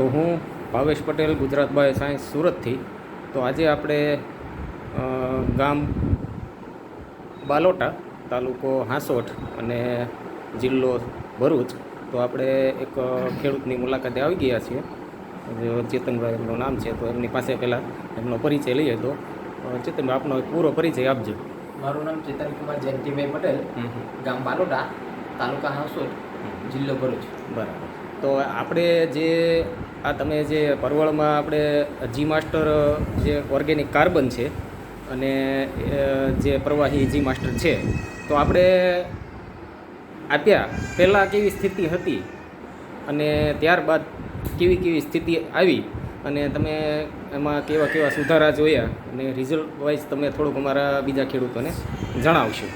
તો હું Bhavesh Patel Gujarat by science સુરતથી. તો આજે આપણે ગામ બાલોટા તાલુકો હાંસોટ અને જિલ્લો ભરૂચ. તો આપણે એક ખેડૂતની મુલાકાતે આવી ગયા છીએ. ચેતનભાઈ એમનું નામ છે તો એમની પાસે પહેલાં એમનો પરિચય લઈએ તો. ચેતનભાઈ આપનો એક પૂરો પરિચય આપજો. મારું નામ ચેતન કુમાર જયંતિભાઈ પટેલ. ગામ બાલોડા તાલુકા હાંસોઠ જિલ્લો ભરૂચ. બરાબર. તો આપણે જે આ તમે જે પરવળમાં આપણે જી માસ્ટર જે ઓર્ગેનિક કાર્બન છે અને જે પ્રવાહી જી માસ્ટર છે, તો આપણે આપ્યા. પહેલાં કેવી સ્થિતિ હતી અને ત્યારબાદ કેવી કેવી સ્થિતિ આવી અને તમે એમાં કેવા કેવા સુધારા જોયા અને રિઝલ્ટ વાઇઝ તમે થોડુંક અમારા બીજા ખેડૂતોને જણાવશો.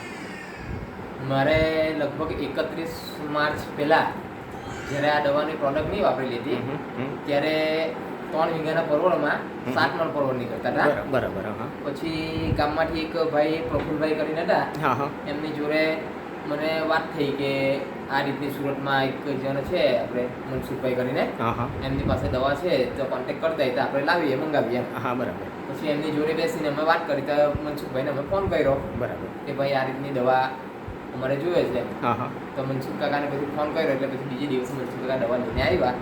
મારે લગભગ એકત્રીસ માર્ચ પહેલાં જ્યારે આ દવાની પ્રોડક્ટ નહીં વાપરી હમ. ત્યારે ત્રણ વીઘાના પરોળમાં સાત મણ પરોળ નીકળતા હતા. બરાબર હા. પછી ગામમાંથી એક ભાઈ પ્રફુલભાઈ કરીને હતા એમની જોડે મને વાત થઈ કે આ રીતની સુરતમાં એક જણ છે આપણે મનસુખભાઈ કરીને. એમની પાસે દવા છે તો કોન્ટેક્ટ કરતા તો આપણે લાવીએ મંગાવીએ હા બરાબર. પછી એમની જોડે બેસીને અમે વાત કરી તો મનસુખભાઈને અમે ફોન કર્યો બરાબર. કે ભાઈ આ રીતની દવા અમારે જોઈએ છે હા હા. તો મનસુખ કાકાને પછી ફોન કર્યો એટલે પછી બીજે દિવસે મનસુખ કાકા દવા લઈને આવ્યા.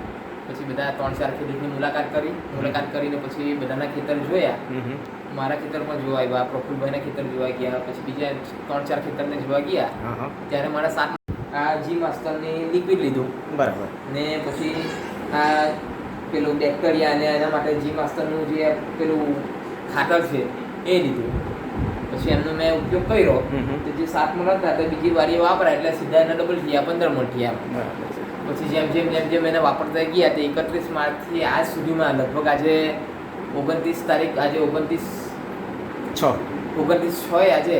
પછી બધા ત્રણ ચાર ખેડૂતની મુલાકાત કરી. મુલાકાત કરીને પછી બધાના ખેતર જોયા. મારા ખેતર પણ જોવા આવ્યા. પ્રફુલભાઈના ખેતર જોવા ગયા. પછી બીજા ત્રણ ચાર ખેતરને જોવા ગયા. ત્યારે મારા સાત આ જી માસ્ટરની લિક્વિડ લીધું. બરાબર. ને પછી આ પેલું બેક્ટેરિયા અને એના માટે જી માસ્ટરનું જે પેલું ખાતર છે એ લીધું. પછી એમનો મેં ઉપયોગ કર્યો. તો જે સાત મણ હતા તો બીજી વારી વાપરા એટલે સીધા એના ડબલ થયા પંદર મણ થયા પછી જેમ જેમ જેમ જેમ એને વાપરતા ગયા તે એકત્રીસ માર્ચથી આજ સુધીમાં લગભગ આજે ઓગણત્રીસ તારીખ આજે ઓગણત્રીસ છ. ઓગણત્રીસ છ આજે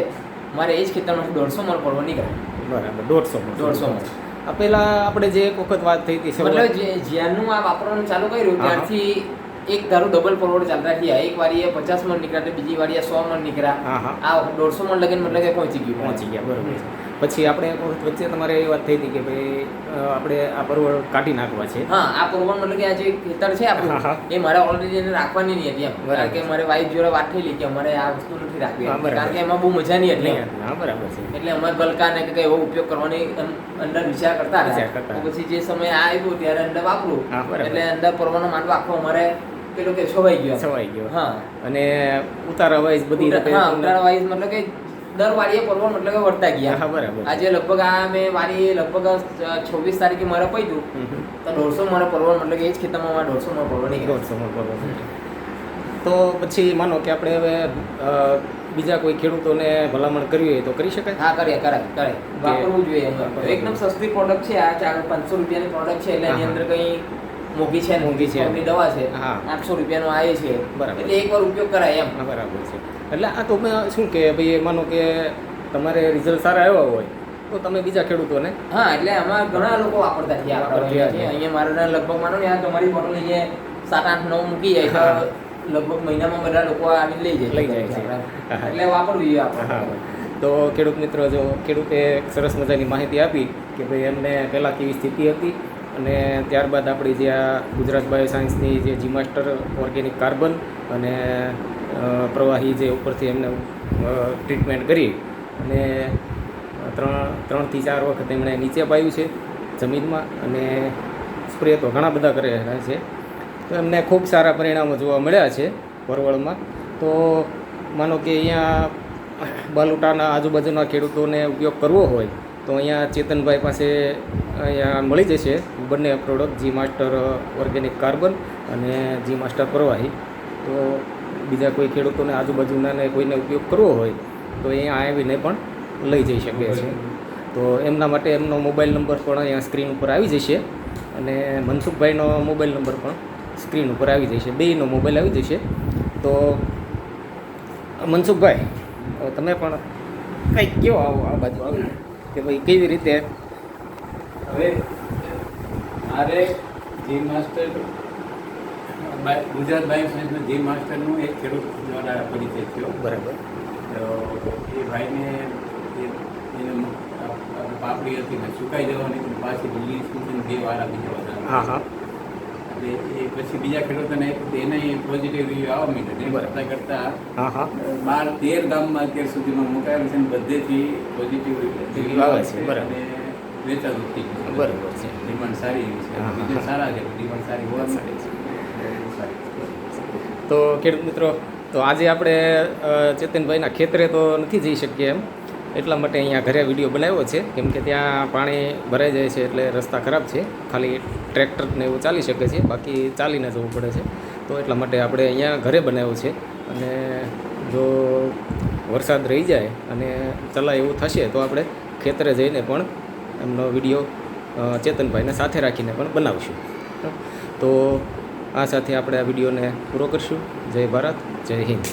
મારે એ જ ખેતરમાંથી દોઢસો મણ પડવો નીકળ્યા. બરાબર દોઢસો દોઢસો મણ. આ પહેલા આપણે જે એક વખત વાત થઈ હતી મતલબ જ્યારનું આ વાપરવાનું ચાલુ કર્યું. ત્યારથી એક ધારો ડબલ પરવડ ચાલતા થયા એક વારીએ પચાસ મણ નીકળ્યા તો બીજી વારીએ સો મણ નીકળ્યા. આ દોઢસો મણ લગન મતલબ કે પહોંચી ગયું. પહોંચી ગયા બરોબર પછી આપણે વચ્ચે તમારે એ વાત થઈ હતી કે ભાઈ આપણે આ પરવડ કાઢી નાખવા છે. હા આ પરવડ મતલબ કે આ જે ખેતર છે. આપણું એ મારે ઓલરેડી એને રાખવાની નહીં હતી એમ. કારણ કે મારે વાઈફ જોડે વાત થયેલી કે અમારે આ વસ્તુ નથી રાખવી. કારણ કે એમાં બહુ મજા નહીં એટલે હા બરાબર છે. એટલે અમારે બલકાને કે એવો ઉપયોગ કરવાની અંદર વિચાર કરતા કરતા. પછી જે સમય આ આવ્યો ત્યારે અંદર વાપરું. એટલે અંદર પરવાનો માંડવા આખો અમારે પેલો કે છવાઈ ગયો છવાઈ ગયો. હા. અને ઉતારા વાઇઝ બધી હા ઉતારા વાઇઝ મતલબ કે દર વાળીએ પરવળ મતલબ કે વર્તા હા ગયા બરાબર. આજે લગભગ આ મેં મારી લગભગ છવ્વીસ તારીખે મારે પૈતું. તો દોઢસો મારે પરવળ મતલબ કે એ જ ખેતરમાં મારે દોઢસો મારે પરવળ નહીં દોઢસો મારે પરવળ તો પછી માનો કે આપણે હવે બીજા કોઈ ખેડૂતોને ભલામણ કરવી હોય તો કરી શકાય? હા કરે કરાય કરે વાપરવું જોઈએ. એકદમ સસ્તી પ્રોડક્ટ છે આ ચાર પાંચસો રૂપિયાની પ્રોડક્ટ છે એટલે એની અંદર કંઈ મોંઘી છે મોંઘી છે. એમની દવા છે. હા. આઠસો રૂપિયાનો આવે છે. બરાબર. એટલે એકવાર ઉપયોગ કરાય એમ. બરાબર છે. એટલે આ તો શું કે ભાઈ માનો કે તમારે રિઝલ્ટ સારા આવ્યા હોય તો તમે બીજા ખેડૂતોને હા એટલે આમાં ઘણા લોકો વાપરતા થયા. અહીંયા મારા લગભગ માનો ને આ તમારી બોટલ અહીંયા સાત આઠ નવ મૂકી જાય લગભગ મહિનામાં બધા લોકો આવી લઈ જાય. લઈ જાય છે. એટલે વાપરવું જોઈએ આપણે. તો ખેડૂત મિત્રો જો ખેડૂતે સરસ મજાની માહિતી આપી કે ભાઈ એમને પહેલાં કેવી સ્થિતિ હતી? અને ત્યારબાદ આપણી જે આ ગુજરાત બાયો સાયન્સની જે જીમાસ્ટર ઓર્ગેનિક કાર્બન અને પ્રવાહી જે ઉપરથી એમને ટ્રીટમેન્ટ કરી. અને ત્રણ, ત્રણથી ચાર વખત એમણે નીચે પાયું છે જમીનમાં અને સ્પ્રે તો ઘણા બધા કરેલા છે. તો એમને ખૂબ સારા પરિણામો જોવા મળ્યા છે પરવળમાં. તો માનો કે અહીંયા, બાલુટાના આજુબાજુના ખેડૂતોને ઉપયોગ કરવો હોય તો અહીંયા ચેતનભાઈ પાસે અહીંયા મળી જશે બંને product G master organic carbon અને જી માસ્ટર પ્રવાહી તો બીજા કોઈ ખેડૂતોને આજુબાજુનાને કોઈને ઉપયોગ કરવો હોય તો અહીંયા આવીને પણ લઈ જઈ શકે છે. તો એમના માટે એમનો મોબાઈલ નંબર પણ અહીંયા સ્ક્રીન ઉપર આવી જશે અને મનસુખભાઈનો મોબાઈલ નંબર પણ સ્ક્રીન ઉપર આવી જશે. બેયનો મોબાઈલ આવી જશે. તો મનસુખભાઈ, તમે પણ કંઈક કયો આવો આ બાજુ આવો કે ભાઈ કેવી રીતે? હવે મારે જી માસ્ટર ગુજરાત બાયો સાયન્સના જી માસ્ટરનું એક ખેડૂત દ્વારા પરિચય થયો. બરાબર. તો એ ભાઈને એને પાપડી હતી ને સુકાઈ જવાની પાછી લીલી સૂચન બે વાર આપી જવા હા હા. એ પછી બીજા ખેડૂતોને એને પોઝિટિવ રિવ્યુ આવવા માંડ્યો. કરતાં કરતાં હા હા. બાર તેર ગામમાં અત્યાર સુધીમાં મુકાયેલું છે ને બધેથી પોઝિટિવ રિવ્યુ આવે છે, બરાબર. અને વેચાતું થઈ ગયું બરાબર છે. ડિમાન્ડ સારી એવી છે. બીજા સારા છે ડિમાન્ડ સારી હોવા સારી છે. તો ખેડૂત મિત્રો તો આજે આપણે ચેતનભાઈના ખેતરે તો નથી જઈ શકીએ એમ. એટલા માટે અહીંયા ઘરે વીડિયો બનાવ્યો છે. કેમ કે ત્યાં પાણી ભરાઈ જાય છે એટલે રસ્તા ખરાબ છે. ખાલી ટ્રેક્ટર ને એવું ચાલી શકે છે, બાકી ચાલીને જવું પડે છે. તો એટલા માટે આપણે અહીંયા ઘરે બનાવ્યું છે અને જો વરસાદ રહી જાય અને ચલાય એવું થશે તો આપણે ખેતરે જઈને પણ એમનો વીડિયો ચેતનભાઈને સાથે રાખીને પણ બનાવશું. તો આ સાથે આપણે આ વિડીયોને પૂરો કરીશું. જય ભારત, જય હિન્દ.